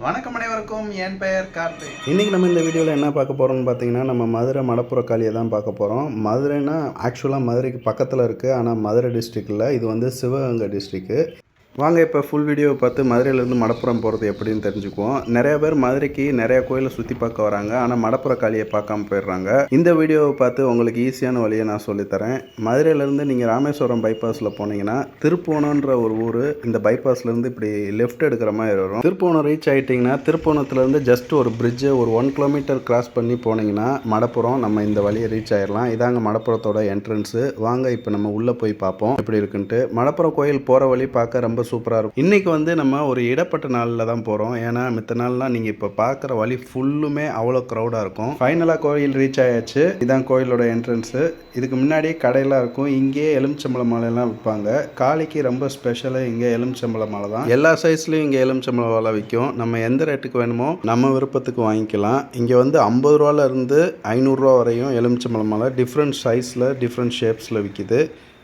வணக்கம் அனைவருக்கும் என் பெயர் கார்த்திக். இன்றைக்கி நம்ம இந்த வீடியோவில் என்ன பார்க்க போகிறோம்னு பார்த்தீங்கன்னா நம்ம மதுரை மடப்புற காளியை தான் பார்க்க போகிறோம் மதுரைனா ஆக்சுவலாக மதுரைக்கு பக்கத்தில் இருக்குது ஆனால் மதுரை டிஸ்ட்ரிக்டில் இது வந்து சிவகங்கை டிஸ்ட்ரிக்கு வாங்க இப்போ ஃபுல் வீடியோவை பார்த்து மதுரையிலேருந்து மடப்புறம் போகிறது எப்படின்னு தெரிஞ்சுக்குவோம். நிறைய பேர் மதுரைக்கு நிறைய கோயிலை சுற்றி பார்க்க வராங்க. ஆனால் மடப்புற காளியை பார்க்காம போயிடுறாங்க. இந்த வீடியோவை பார்த்து உங்களுக்கு ஈஸியான வழியை நான் சொல்லித்தரேன் மதுரையிலேருந்து நீங்கள் ராமேஸ்வரம் பைபாஸில் போனீங்கன்னா திருப்போணன்ற ஒரு ஊர் இந்த பைபாஸ்லேருந்து இப்படி லெஃப்ட் எடுக்கிற மாதிரி வரும். திருப்போணம் ரீச் ஆகிட்டிங்கன்னா திருப்போணத்துலேருந்து ஜஸ்ட் ஒரு பிரிட்ஜை ஒரு ஒன் கிலோமீட்டர் கிராஸ் பண்ணி போனீங்கன்னா மடப்புறம் நம்ம இந்த வழியை ரீச் ஆயிடலாம். இதாங்க மடப்புறத்தோட என்ட்ரன்ஸு வாங்க இப்போ நம்ம உள்ளே போய் பார்ப்போம். எப்படி இருக்குன்ட்டு. மடப்புறம் கோயில் போகிற வழி பார்க்க ரொம்ப சூப்பராக இருக்கும். இன்றைக்கி வந்து நம்ம ஒரு இடப்பட்ட நாளில் தான் போகிறோம் ஏன்னா மித்த நாள்லாம் நீங்கள் இப்போ பார்க்குற வழி ஃபுல்லுமே அவ்வளோ க்ரௌடாக இருக்கும். ஃபைனலாக கோயில் ரீச் ஆயாச்சு. இதான் கோயிலோட என்ட்ரன்ஸு இதுக்கு முன்னாடி கடையெல்லாம் இருக்கும். இங்கேயே எலுமிச்சம்பளம் மாலையெல்லாம் விற்பாங்க காளிக்கு ரொம்ப ஸ்பெஷலாக இங்கே எலுமிச்சம்பளம் மாலை தான். எல்லா சைஸ்லையும் இங்கே எலுமிச்சம்பளம் மாலை விற்கும் நம்ம எந்த ரேட்டுக்கு வேணுமோ நம்ம விருப்பத்துக்கு வாங்கிக்கலாம். இங்கே வந்து ஐம்பது ரூபால இருந்து ஐநூறுரூவா வரையும் எலுமிச்சம்பளம் மாலை டிஃப்ரெண்ட் சைஸில் டிஃப்ரெண்ட் ஷேப்ஸில் விற்கிது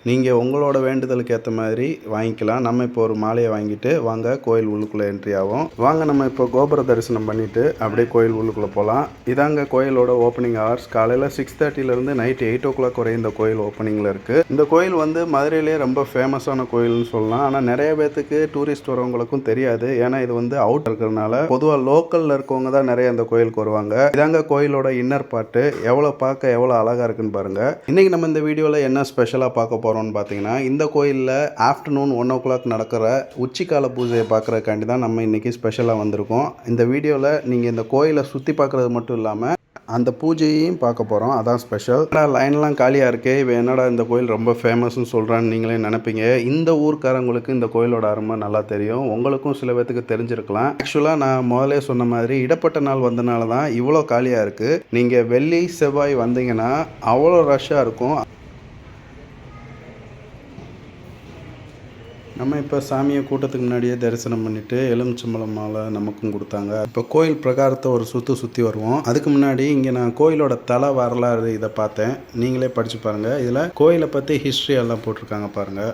நீங்கள் உங்களோட வேண்டுதலுக்கு ஏற்ற மாதிரி வாங்கிக்கலாம். நம்ம இப்போ ஒரு மாலையை வாங்கிட்டு வாங்க கோயில் உள்ளுக்குள்ளே என்ட்ரி ஆகும் வாங்க நம்ம இப்போ கோபுர தரிசனம் பண்ணிவிட்டு அப்படியே கோயில் உள்ளுக்குள்ளே போகலாம் இதாங்க கோயிலோட ஓப்பனிங் ஹவர்ஸ் காலையில் சிக்ஸ் தேர்ட்டிலேருந்து நைட் எயிட் ஓ கிளாக் வரை இந்த கோயில் ஓப்பனிங்கில் இருக்குது இந்த கோயில் வந்து மதுரையிலே ரொம்ப ஃபேமஸான கோயில்னு சொல்லலாம். ஆனால் நிறைய பேர்த்துக்கு டூரிஸ்ட் வரவங்களுக்கும் தெரியாது. ஏன்னா இது வந்து அவுட் இருக்கிறதுனால பொதுவாக லோக்கலில் இருக்கவங்க தான் நிறைய இந்த கோயிலுக்கு வருவாங்க. இதாங்க கோயிலோட இன்னர் பாட்டு எவ்வளோ பார்க்க எவ்வளோ அழகாக இருக்குன்னு பாருங்கள் இன்றைக்கி நம்ம இந்த வீடியோவில் என்ன ஸ்பெஷலாக பார்க்க போகிறோம் போகிறோம்னு பார்த்தீங்கன்னா இந்த கோயிலில் ஆஃப்டர்நூன் ஒன் ஓ கிளாக் நடக்கிற உச்சிக்கால பூஜையை பார்க்குறக்காண்டி தான் நம்ம இன்றைக்கி ஸ்பெஷலாக வந்திருக்கோம். இந்த வீடியோவில் நீங்கள் இந்த கோயிலை சுற்றி பார்க்குறது மட்டும் இல்லாமல் அந்த பூஜையையும் பார்க்க போகிறோம் அதான் ஸ்பெஷல் லைன்லாம் காலியாக இருக்கே? இவன் என்னடா இந்த கோயில் ரொம்ப ஃபேமஸ்னு சொல்கிறான்னு நீங்களே நினைப்பீங்க. இந்த ஊர்க்காரங்களுக்கு இந்த கோயிலோட அருமை நல்லா தெரியும். உங்களுக்கும் சில பேர்த்துக்கு தெரிஞ்சிருக்கலாம். ஆக்சுவலாக நான் முதலே சொன்ன மாதிரி இடப்பட்ட நாள் வந்தனால தான் இவ்வளோ காலியாக இருக்குது நீங்கள் வெள்ளி செவ்வாய் வந்தீங்கன்னா அவ்வளோ ரஷ்ஷாக இருக்கும். நம்ம இப்போ சாமியை கூட்டத்துக்கு முன்னாடியே தரிசனம் பண்ணிட்டு எலுமிச்சம்பழம் மாலை நமக்கும் கொடுத்தாங்க. இப்போ கோயில் பிரகாரத்தை ஒரு சுற்று சுற்றி வருவோம். அதுக்கு முன்னாடி இங்கே நான் கோயிலோட தலை வரலாறு இதை பார்த்தேன். நீங்களே படித்து பாருங்கள் இதில் கோயிலை பற்றி ஹிஸ்ட்ரி எல்லாம் போட்டிருக்காங்க பாருங்கள்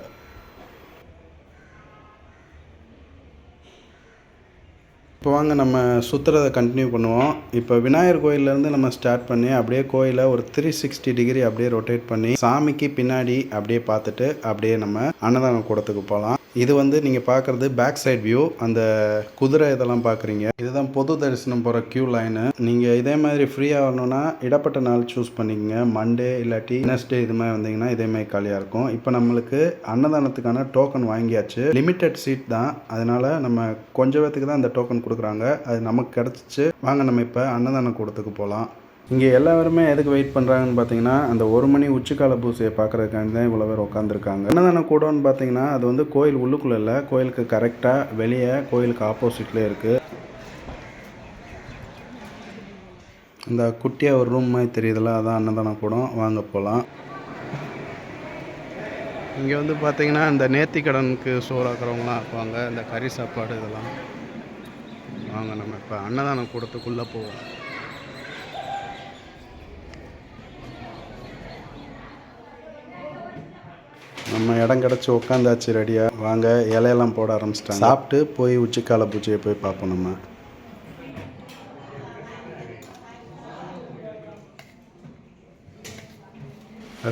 இப்போ வாங்க நம்ம சுற்றுறதை கண்டினியூ பண்ணுவோம். இப்போ விநாயகர் கோயிலேருந்து நம்ம ஸ்டார்ட் பண்ணி அப்படியே கோயிலை ஒரு த்ரீ சிக்ஸ்டி டிகிரி அப்படியே ரொட்டேட் பண்ணி சாமிக்கு பின்னாடி அப்படியே பார்த்துட்டு அப்படியே நம்ம அன்னதான கூடத்துக்கு போகலாம். இது வந்து நீங்கள் பார்க்குறது பேக் சைட் வியூ அந்த குதிரை இதெல்லாம் பார்க்குறீங்க இதுதான் பொது தரிசனம் போகிற க்யூ லைனு நீங்கள் இதே மாதிரி ஃப்ரீயாக வரணும்னா இடப்பட்ட நாள் சூஸ் பண்ணிக்கங்க. மண்டே இல்லாட்டி நெக்ஸ்டே இது மாதிரி வந்தீங்கன்னா இதே மாதிரி காலியாக இருக்கும். இப்போ நம்மளுக்கு அன்னதானத்துக்கான டோக்கன் வாங்கியாச்சு. லிமிட்டட் சீட் தான். அதனால் நம்ம கொஞ்சம் பேத்துக்கு தான் அந்த டோக்கன் கொடுக்குறாங்க. அது நமக்கு கிடச்சிச்சு. வாங்க நம்ம இப்போ அன்னதானம் கூடத்துக்கு போகலாம் இங்கே எல்லாருமே எதுக்கு வெயிட் பண்ணுறாங்கன்னு பார்த்தீங்கன்னா அந்த ஒரு மணி உச்சிக்கால பூசையை பார்க்குறதுக்காண்டி தான் இவ்வளோ பேர் உட்காந்துருக்காங்க என்னதான கூடம்னு பார்த்தீங்கன்னா அது வந்து கோயில் உள்ளுக்குள்ளே இல்லை கோயிலுக்கு கரெக்டாக வெளியே கோயிலுக்கு ஆப்போசிட்லேயே இருக்குது இந்த குட்டியாக ஒரு ரூம் மாதிரி தெரியுதுல அதான் அன்னதான கூடம். வாங்க போகலாம் இங்கே வந்து பார்த்தீங்கன்னா இந்த நேர்த்தி கடனுக்கு சோறாக்குறவங்களாம் இருப்பாங்க. இந்த கறி சாப்பாடு இதெல்லாம். வாங்க நம்ம இப்போ அன்னதானம் கூடத்துக்குள்ளே போவோம். நம்ம இடம் கிடச்சி உட்காந்தாச்சு ரெடியாக வாங்க இலையெல்லாம் போட ஆரம்பிச்சிட்டாங்க. சாப்பிட்டு போய் உச்சிக்கால பூஜையை போய் பார்ப்போம் நம்ம.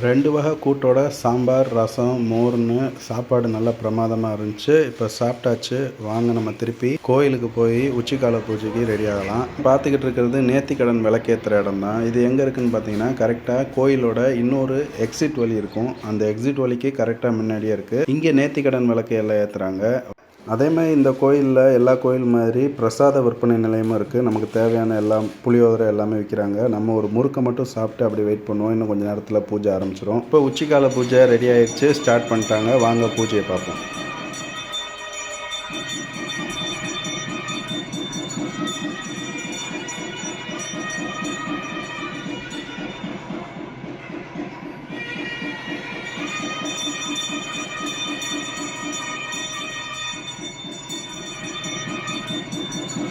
ரெண்டு வகை கூட்டோட சாம்பார் ரசம் மோர்னு சாப்பாடு நல்லா பிரமாதமாக இருந்துச்சு. இப்போ சாப்பிட்டாச்சு. வாங்க நம்ம திருப்பி கோயிலுக்கு போய் உச்சிக்கால பூஜைக்கு ரெடி ஆகலாம். பார்த்துக்கிட்டு இருக்கிறது நேர்த்திக்கடன் விளக்கேற்றுற இடம் தான் இது எங்கே இருக்குன்னு பார்த்தீங்கன்னா கரெக்டாக கோயிலோட இன்னொரு எக்ஸிட் வழி இருக்கும். அந்த எக்ஸிட் வழிக்கு கரெக்டாக முன்னாடியே இருக்குது இங்கே நேர்த்திக்கடன் விளக்கு எல்லாம் ஏற்றுறாங்க அதே மாதிரி இந்த கோயிலில் எல்லா கோயில் மாதிரி பிரசாத விற்பனை நிலையமும் இருக்குது நமக்கு தேவையான எல்லாம் புளியோதரை எல்லாமே விற்கிறாங்க நம்ம ஒரு முறுக்கை மட்டும் சாப்பிட்டு அப்படி வெயிட் பண்ணுவோம். இன்னும் கொஞ்சம் நேரத்தில் பூஜை ஆரம்பிச்சிடும் இப்போ உச்சிக்கால பூஜை ரெடி ஆயிடுச்சு. ஸ்டார்ட் பண்ணிட்டாங்க. வாங்க பூஜையை பார்ப்போம்.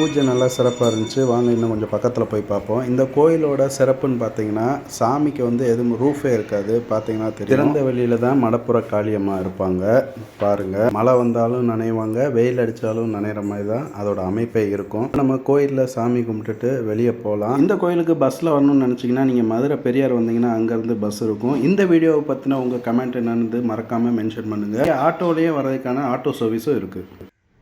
பூஜை நல்லா சிறப்பாக இருந்துச்சு. வாங்க இன்னும் கொஞ்சம் பக்கத்தில் போய் பார்ப்போம். இந்த கோயிலோட சிறப்புன்னு பார்த்தீங்கன்னா சாமிக்கு வந்து எதுவும் ரூஃபே இருக்காது. பார்த்தீங்கன்னா தெரியும். திறந்த வெளியில் தான் மடப்புற காளியம்மா இருப்பாங்க. பாருங்க. மழை வந்தாலும் நனைவாங்க. வெயில் அடித்தாலும் நனைகிற மாதிரி தான் அதோட அமைப்பே இருக்கும். நம்ம கோயிலில் சாமி கும்பிட்டுட்டு வெளியே போகலாம். இந்த கோயிலுக்கு பஸ்ஸில் வரணும்னு நினச்சிங்கன்னா நீங்கள் மதுரை பெரியார் வந்தீங்கன்னா அங்கேருந்து பஸ் இருக்கும். இந்த வீடியோவை பற்றின உங்கள் கமெண்ட் என்னன்னு மறக்காமல் மென்ஷன் பண்ணுங்கள் ஆட்டோலேயே வர்றதுக்கான ஆட்டோ சர்வீஸும் இருக்குது